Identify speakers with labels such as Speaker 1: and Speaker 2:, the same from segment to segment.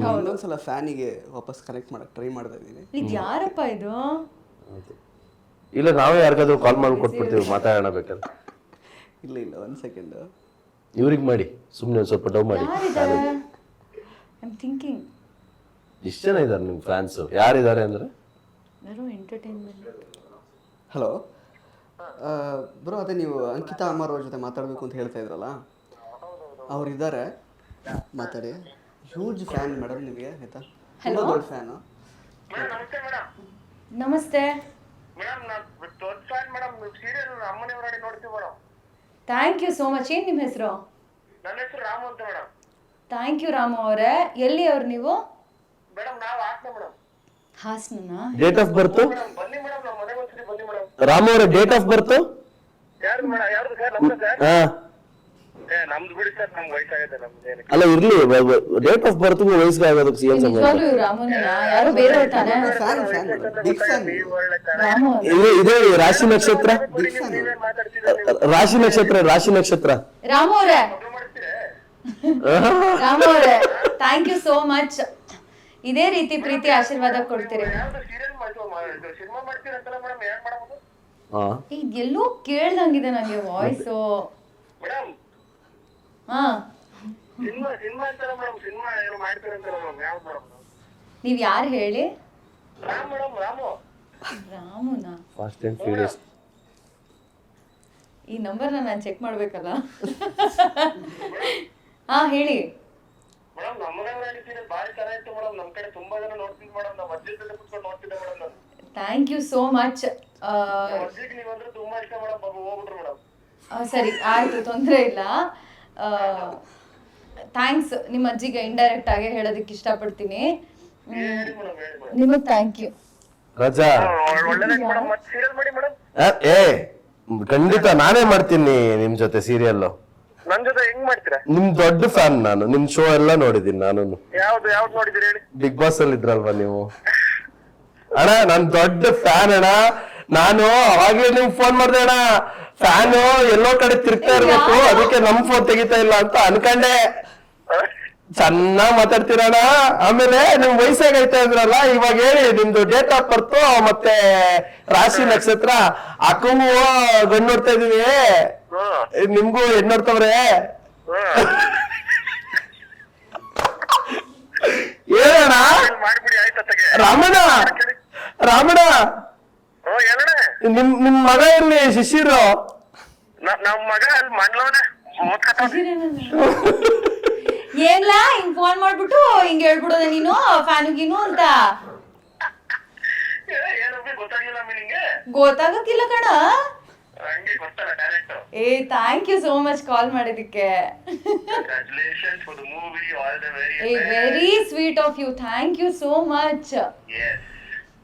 Speaker 1: ಇನ್ನೊಂದ್ಸಲ ಫ್ಯಾನಿಗೆ ವಾಪಸ್ ಕನೆಕ್ಟ್ ಮಾಡಕ್ ಟ್ರೈ ಮಾಡ್ತಾ ಇದೀನಿ
Speaker 2: ಇದು ಯಾರಪ್ಪ ಇದು?
Speaker 3: ಇಲ್ಲ ನಾವೇ ಯಾರಿಗಾದ್ರೂ ಕಾಲ್ ಮಾಡಿ ಕೊಟ್ಬಿಡ್ತೀವಿ ಮಾತಾಡೋಣ ಬೇಕಾದ್ರೆ.
Speaker 1: ಇಲ್ಲ ಇಲ್ಲ ಒಂದ್ ಸೆಕೆಂಡ್
Speaker 3: ಇವ್ರಿಗೆ ಮಾಡಿ ಸುಮ್ಮನೆ ಒಂದು ಸ್ವಲ್ಪ ಡೌ ಮಾಡಿ.
Speaker 2: ಯಾರಿದ್ದಾರೆ? ಆಮ್ ಥಿಂಕಿಂಗ್
Speaker 3: ಇಷ್ಟು ಜನ ಇದ್ದಾರೆ ನಿಮ್ಮ ಫ್ಯಾನ್ಸು ಯಾರಿದ್ದಾರೆ ಅಂದ್ರೆ?
Speaker 2: ಯಾರೋ ಎಂಟರ್ಟೈನ್ಮೆಂಟ್
Speaker 1: ಹಲೋ ಬ್ರೋ ಅದೇ ನೀವು ಅಂಕಿತಾ ಅಮರ್ ಅವ್ರ ಜೊತೆ ಮಾತಾಡಬೇಕು ಅಂತ ಹೇಳ್ತಾ ಇದ್ರಲ್ಲ? ಅವ್ರು ಇದ್ದಾರೆ ಮಾತಾಡಿ. ಹ್ಯೂಜ್ ಫ್ಯಾನ್ ಮೇಡಮ್ ನಿಮಗೆ ಆಯ್ತಾ? ಹಲೋ ದೊಡ್ಡ ಫ್ಯಾನು
Speaker 4: ಮೇಡಮ್ ನಮಸ್ತೆ ಮೇಡಮ್
Speaker 2: ನಮಸ್ತೆ.
Speaker 4: ಮೇಡಮ್ ನಾನು ದೊಡ್ಡ ಫ್ಯಾನ್ ಮೇಡಮ್ ಸೀರಿಯಲ್ ಅಮ್ಮನೇ ಹೊರಡಿ ನೋಡ್ತೀವಿ madam
Speaker 2: thank you so much ಏನು ನಿಮ್ಮ ಹೆಸರು?
Speaker 4: ನನ್ನ ಹೆಸರು ರಾಮು ಅಂತ ಮೇಡಮ್
Speaker 2: ಥ್ಯಾಂಕ್ ಯು ರಾಮು ಅವರೇ. ಎಲ್ಲಿ ಅವ್ರು ನೀವು?
Speaker 4: ಮೇಡಮ್ ನಾವು ಆತ್ಮ ಮೇಡಮ್
Speaker 2: ಹಾಸನನಾ?
Speaker 3: ಡೇಟ್ ಆಫ್ ಬರ್ತು
Speaker 4: ಮೇಡಮ್ ಬನ್ನಿ ಮೇಡಮ್ ನಮ್ಮ ಮನೆಗೆ ಒಂದ್ಸರಿ ಬನ್ನಿ ಮೇಡಮ್
Speaker 3: ರಾಮ ಅವರ ಡೇಟ್ ಆಫ್ ಬರ್ತು
Speaker 4: ಯಾರು ಮೇಡಮ್ ಯಾರು ಸರ್ ಸರ್
Speaker 3: ಹಾ.
Speaker 4: ನಮ್ದು ಬಿಡಿ ಸರ್ ನಮ್ಗೆ ವಯಸ್ಸಾಗಿದೆ
Speaker 3: ಅಲ್ಲ ಇರ್ಲಿ ಡೇಟ್ ಆಫ್ ಬರ್ತ್ ವಯಸ್ಸಿಗೆ ಆಗೋದಕ್ಕೆ ಸಿಎಂ
Speaker 2: ನಿಜವಾಗ್ಲೂ ಇವ್ರು ರಾಮುನ ಯಾರು ತಾನೆ?
Speaker 1: ಬಿಗ್
Speaker 2: ರಾಮು.
Speaker 3: ಇದು ಇದೇ ರಾಶಿ ನಕ್ಷತ್ರ? ರಾಶಿ ನಕ್ಷತ್ರ ರಾಶಿ ನಕ್ಷತ್ರ.
Speaker 2: ರಾಮ ಅವರೇ.
Speaker 4: ನೀವು ಮಾಡ್ತೀರಾ
Speaker 2: ರಾಮು ಅವರೇ ಥ್ಯಾಂಕ್ ಯು ಸೋ ಮಚ್ ಇದೇ ರೀತಿ ಪ್ರೀತಿ ಆಶೀರ್ವಾದ ಕೊಡ್ತೀರಿ.
Speaker 4: ಎಲ್ಲೂ ಸೀರಿಯಲ್ ಇದು ಸಿನಿಮಾ ಮಾಡ್ತೀರಂತಲ್ಲ ಮೇಡಮ್ ಯಾಕೆ ಮಾಡಬಹುದು
Speaker 2: ಎಲ್ಲೋ ಕೇಳ್ದಂಗಿದೆ ನನಗೆ ವಾಯ್ಸ್
Speaker 4: ಮೇಡಮ್
Speaker 2: ನೀವ್ ಯಾರು ಹೇಳಿ?
Speaker 4: ರಾಮ್ ಮೇಡಮ್ ರಾಮು.
Speaker 2: ರಾಮುನಾ?
Speaker 3: ಫಾಸ್ಟ್ ಆ್ಯಂಡ್ ಫ್ಯೂರಿಯಸ್
Speaker 2: ಈ ನಂಬರ್ನ ನಾನು ಚೆಕ್ ಮಾಡ್ಬೇಕಲ್ಲ? ಹಾ ಹೇಳಿ. ಥ್ಯಾಂಕ್ ಯು ಸೋ ಮಚ್ ಸರಿ ಆಯ್ತು ತೊಂದರೆ ಇಲ್ಲ. ಥ್ಯಾಂಕ್ಸ್ ನಿಮ್ಮ ಅಜ್ಜಿಗೆ ಇಂಡೈರೆಕ್ಟ್ ಆಗಿ ಹೇಳೋದಕ್ಕೆ ಇಷ್ಟಪಡ್ತೀನಿ. ನಿಮಗೆ ಥ್ಯಾಂಕ್ ಯು
Speaker 3: ರಜಾ. ಏ ಖಂಡಿತ ನಾನೇ ಮಾಡ್ತೀನಿ ನಿಮ್ ಜೊತೆ ಸೀರಿಯಲ್
Speaker 4: ನನ್ ಜೊತೆ ಹೆಂಗ್ ಮಾಡ್ತೀರಾ?
Speaker 3: ನಿಮ್ ದೊಡ್ಡ ಫ್ಯಾನ್ ನಾನು. ನಿಮ್ ಶೋ ಎಲ್ಲ ನೋಡಿದೀನಿ ನಾನು
Speaker 4: ಯಾವ್ದು ಯಾವ್ದು ನೋಡಿದಿರಿ ಹೇಳಿ.
Speaker 3: ಬಿಗ್ ಬಾಸ್ ಅಲ್ಲಿ ಇದ್ರಲ್ವಾ ನೀವು? ಅಣ್ಣ ನನ್ ದೊಡ್ಡ ಫ್ಯಾನ್ ಅಣ್ಣ. ನಾನು ಅವಾಗ್ಲೇ ನಿಮ್ಗೆ ಫೋನ್ ಮಾಡ್ದೆ ಅಣ್ಣ. ಫ್ಯಾನು ಎಲ್ಲೋ ಕಡೆ ತಿರ್ಗ್ತಾ ಇರ್ಬೇಕು ಅದಕ್ಕೆ ನಮ್ ಫೋನ್ ತೆಗಿತಾ ಇಲ್ಲ ಅಂತ ಅನ್ಕಂಡೆ. ಚೆನ್ನಾಗ್ ಮಾತಾಡ್ತೀರಣ್ಣ. ಆಮೇಲೆ ನಿಮ್ ವಯಸ್ಸಾಗೈತೆ ಅಂದ್ರಲ್ಲ ಇವಾಗ ಹೇಳಿ ನಿಮ್ದು ಡೇಟ್ ಆಫ್ ಬರ್ತ್ ಮತ್ತೆ ರಾಶಿ ನಕ್ಷತ್ರ ಅಕ್ಕಂಗೂ ಗಂಡು ನೋಡ್ತಾ ಇದೀವಿ.
Speaker 4: ಹ್ಮ್.
Speaker 3: ನಿಮ್ಗೂ ಹೆಣ್ಣು ನೋಡ್ತವ್ರೆ. ಹೇಳಣ್ಣ.
Speaker 4: ಮಾಡ್ಬಿಡಿ ಆಯ್ತು
Speaker 3: ರಾಮಣ್ಣ. ರಾಮಣ್ಣ. ನಿಮ್ ನಿಮ್ ಮಗ ಇರ್ಲಿ ಶಿಶಿರು?
Speaker 4: ನಮ್ ಮಗ ಅಲ್ಲಿ ಮಂಡ್ಲವನೆ.
Speaker 2: ಏನ್ಲ ಹಿಂಗ್ ಫೋನ್ ಮಾಡ್ಬಿಟ್ಟು ಹಿಂಗ್ ಹೇಳ್ಬಿಡೋದ ನೀನು ಫ್ಯಾನುಗಿನು ಅಂತ?
Speaker 4: ಗೊತ್ತಾಗ್ಲಿಲ್ಲ ಅಮ್ಮಿ ನಿಂಗೆ?
Speaker 2: ಗೊತ್ತಾಗಕ್ಕಿಲ್ಲ ಕಣ. ಏ thank you so much call ಮಾಡಿದಕ್ಕೆ
Speaker 4: congratulations for the movie all the very
Speaker 2: a very sweet of you thank you so much
Speaker 4: yes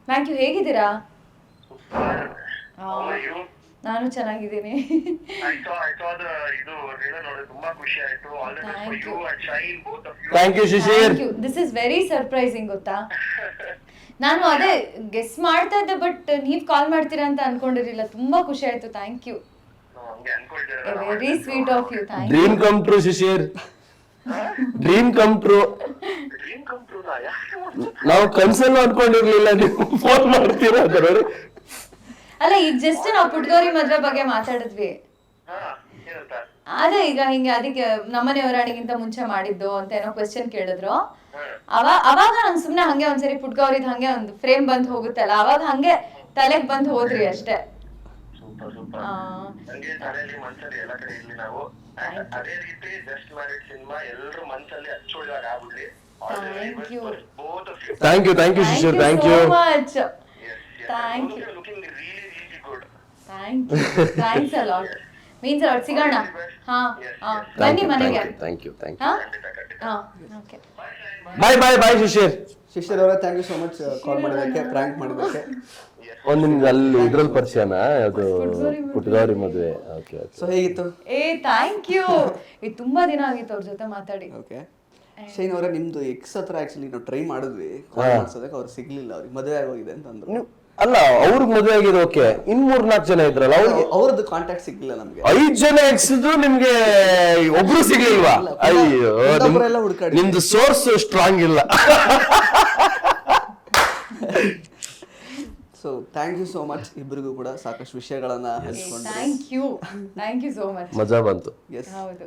Speaker 2: thank you ಹೇಗಿದ್ದೀರಾ? ನಾನು ಚೆನ್ನಾಗಿದ್ದೀನಿ.
Speaker 4: ಐ ಸಾ ಐ ಸಾ ಇದು ಟ್ರೇಲರ್ ನೋಡಿ ತುಂಬಾ ಖುಷಿ ಆಯ್ತು. All the for you and shine both of you
Speaker 3: thank you Shishir
Speaker 2: thank you this is very surprising ಗೊತ್ತಾ? ನಾನು ಅದೇ ಗೆಸ್ ಮಾಡ್ತಾ ಇದ್ದೆ ಬಟ್ ನೀವ್ ಕಾಲ್ ಮಾಡ್ತೀರಾ ಅಂತ ಅನ್ಕೊಂಡಿರ್ಲಿಲ್ಲ. ತುಂಬಾ ಖುಷಿ ಆಯ್ತು. Thank you very sweet of you thank you
Speaker 3: dream come true Shishir dream come true
Speaker 4: dream come true ನಾ ಯಾಕೆ
Speaker 3: ನಾವು ಕನ್ಸಲ್ಲೂ ಅನ್ಕೊಂಡಿರ್ಲಿಲ್ಲ ನೀವು ಫೋನ್ ಮಾಡ್ತೀರಾ ಅಂತ ನೋಡಿ.
Speaker 2: ಅಲ್ಲ ಈಗ ಜಸ್ಟ್ ನಾವು ಪುಟ್ಗೌರಿ ಮದ್ವೆ ಬಗ್ಗೆ ಮಾತಾಡಿದ್ವಿ.
Speaker 4: ಹಾ ಏನಂತ
Speaker 2: ಅದೇ ಈಗ ಹಿಂಗೆ ಅದಕ್ಕೆ ನಮ್ಮನೆ ಹೊರಾಣಿಗಿಂತ ಮುಂಚೆ ಮಾಡಿದ್ದು ಅಂತ ಏನೋ ಕ್ವೆಶ್ಚನ್ ಕೇಳಿದ್ರು. ಅವ ಅವಾಗ ನಂಗೆ ಸುಮ್ನೆ ಹಂಗೆ ಒಂದ್ಸರಿ ಪುಟ್ಗೌರಿದ್ ಹಂಗೆ ಒಂದು ಫ್ರೇಮ್ ಬಂದ್ ಹೋಗುತ್ತಲ್ಲ ಅವಾಗ ಹಂಗೆ ತಲೆಗ್ ಬಂದ್ ಹೋದ್ರಿ ಅಷ್ಟೇ.
Speaker 4: ಅದೇ ರೀತಿ ಜಸ್ಟ್ ಸಿನಿಮಾ ಎಲ್ಲರೂ ಮನ್ಸಲ್ಲಿ ಅಚ್ಚೊಳ್ಳಿದಾಗ ಆಗ್ಬಿಡ್ಲಿ. Thank you
Speaker 3: thank you thank you Shishir thank you
Speaker 2: looking much. You. Thanks a lot. Means a lot ಸಿಗೋಣ ಹಾ ಹಾ ಬನ್ನಿ ಮನೆಗೆ
Speaker 3: ಥ್ಯಾಂಕ್ ಯು ಥ್ಯಾಂಕ್
Speaker 2: ಹಾ
Speaker 4: ಖಂಡಿತ, ಖಂಡಿತ.
Speaker 2: ಹಾ okay
Speaker 3: bye bye bye Shishir
Speaker 1: ಶಿಷ್ಯರ್ ಅವರೇ thank you so much call ಮಾಡೋದಕ್ಕೆ ಪ್ರ್ಯಾಂಕ್ ಮಾಡೋದಕ್ಕೆ
Speaker 3: ಒಂದ್ ನಿಮ್ಗೆ ಅಲ್ಲಿ ಇದ್ರಲ್ಲಿ ಪರಿಚಯನಾ? ಅದು ಪುಟ್ಟಗೌರಿ ಮದುವೆ. ಓಕೆ ಓಕೆ
Speaker 1: ಸೊ ಹೇಗಿತ್ತು?
Speaker 2: ಏ ಥ್ಯಾಂಕ್ ಯು ಇದು ತುಂಬಾ ದಿನ ಆಗಿತ್ತು ಅವ್ರ ಜೊತೆ ಮಾತಾಡಿ.
Speaker 1: ಓಕೆ ಶೈನ್ ಅವರೇ ನಿಮ್ದು ಎಕ್ಸ್ ಹತ್ರ ಆಕ್ಚುಲಿ ನಾವು ಟ್ರೈ ಮಾಡಿದ್ವಿ. ಕಾಲ್ ಮಾಡ್ಸೋದಕ್ಕೆ ಅವ್ರು ಸಿಗ್ಲಿಲ್ಲ ಅವ್ರಿಗೆ. ಮದುವೆ ಆಗೋಗಿದೆ ಅಂತ ಅಂದ್ರು
Speaker 3: ಅಲ್ಲ ಅವ್ರಿಗೆ ಮದುವೆ ಆಗಿರೋಕೆ ಓಕೆ ಇನ್ ಮೂರ್ ನಾಲ್ಕು ಜನ ಇದ್ರಲ್ಲ ಅವ್ರಿಗೆ
Speaker 1: ಅವ್ರದ್ದು ಕಾಂಟ್ಯಾಕ್ಟ್ ಸಿಗ್ಲಿಲ್ಲ ನಮ್ಗೆ.
Speaker 3: ಐದ್ ಜನ ಎಕ್ಸಿದ್ರು ನಿಮ್ಗೆ ಒಬ್ರು ಸಿಗ್ಲಿಲ್ವಾ? ಅಯ್ಯೋ ನಿಮ್-
Speaker 1: ಹುಡ್ಕಾಡಿ.
Speaker 3: ನಿಮ್ದು ಸೋರ್ಸ್ ಸ್ಟ್ರಾಂಗ್ ಇಲ್ಲ.
Speaker 1: So thank you so much ಇಬ್ಬರಿಗೂ ಕೂಡ ಸಾಕಷ್ಟು ವಿಷಯಗಳನ್ನ ಹಂಚ್ಕೊಂಡ್ರಿ
Speaker 2: thank you thank you so much
Speaker 3: ಮಜಾ ಬಂತು.
Speaker 1: ಎಸ್
Speaker 2: ಹೌದು.